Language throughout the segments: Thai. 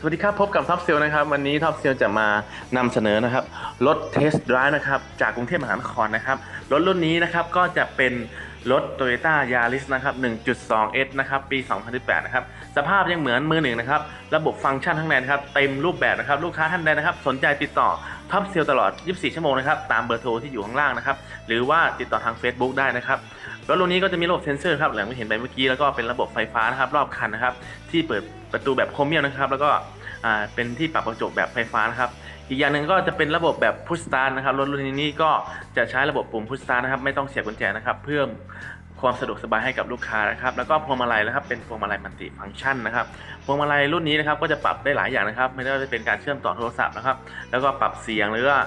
สวัสดีครับ พบกับท็อปเซลนะครับ วันนี้ท็อปเซลจะมานำเสนอนะครับ รถเทสต์ไดร์นะครับจากกรุงเทพมหานครนะครับ รถรุ่นนี้นะครับก็จะเป็นรถ Toyota Yaris นะครับ 1.2S นะครับ ปี 2018 นะครับ สภาพยังเหมือนมือหนึ่งนะครับ ระบบฟังก์ชันทั้งในนะครับ เต็มรูปแบบนะครับ ลูกค้าท่านใดนะครับ สนใจติดต่อท็อปเซลตลอด 24 ชั่วโมงนะครับ ตามเบอร์โทรที่อยู่ข้างล่างนะครับ หรือว่าติดต่อทาง Facebook ได้นะครับ รถรุ่นนี้ก็จะมีระบบเซ็นเซอร์ครับหลังไม่เห็นไปเมื่อกี้แล้วก็เป็นระบบไฟฟ้านะครับรอบคันนะครับ ที่เปิดประตูแบบโครเมียมนะครับ แล้วก็อ่าเป็นที่ปรับกระจกแบบไฟฟ้านะครับ อีกอย่างหนึ่งก็จะเป็นระบบแบบพุชสตาร์นะครับรถรุ่นนี้ก็จะใช้ระบบปุ่มพุชสตาร์นะครับ ไม่ต้องเสียบกุญแจนะครับ เพื่อความสะดวกสบายให้กับลูกค้านะครับ แล้วก็พวงมาลัยนะครับ เป็นพวงมาลัยมัลติฟังก์ชันนะครับ พวงมาลัยรุ่นนี้นะครับ ก็จะปรับได้หลายอย่างนะครับ ไม่ว่าจะเป็นการเชื่อมต่อโทรศัพท์นะครับ แล้วก็ปรับเสียงหรือว่า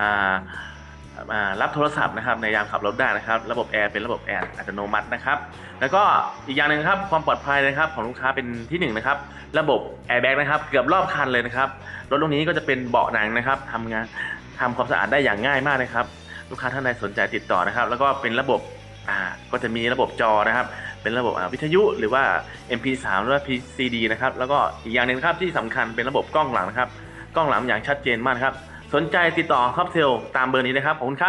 อ่า รับโทรศัพท์นะครับในยามขับรถได้นะครับ ระบบแอร์เป็นระบบแอร์อัตโนมัตินะครับ แล้วก็อีกอย่างหนึ่งครับความปลอดภัยนะครับของลูกค้าเป็นที่หนึ่งนะครับ ระบบแอร์แบ็กนะครับเกือบรอบคันเลยนะครับรถรุ่นนี้ก็จะเป็นเบาะหนังนะครับทำงานทำความสะอาดได้อย่างง่ายมากนะครับ ลูกค้าท่านใดสนใจติดต่อนะครับ แล้วก็เป็นระบบอ่าก็จะมีระบบจอนะครับ เป็นระบบวิทยุหรือว่า MP3 หรือว่า PCD นะครับ แล้วก็อีกอย่างหนึ่งนะครับที่สำคัญเป็นระบบกล้องหลังนะครับ กล้องหลังอย่างชัดเจนมากครับ สนใจติดต่อครับเซลตามเบอร์นี้นะครับขอบคุณครับ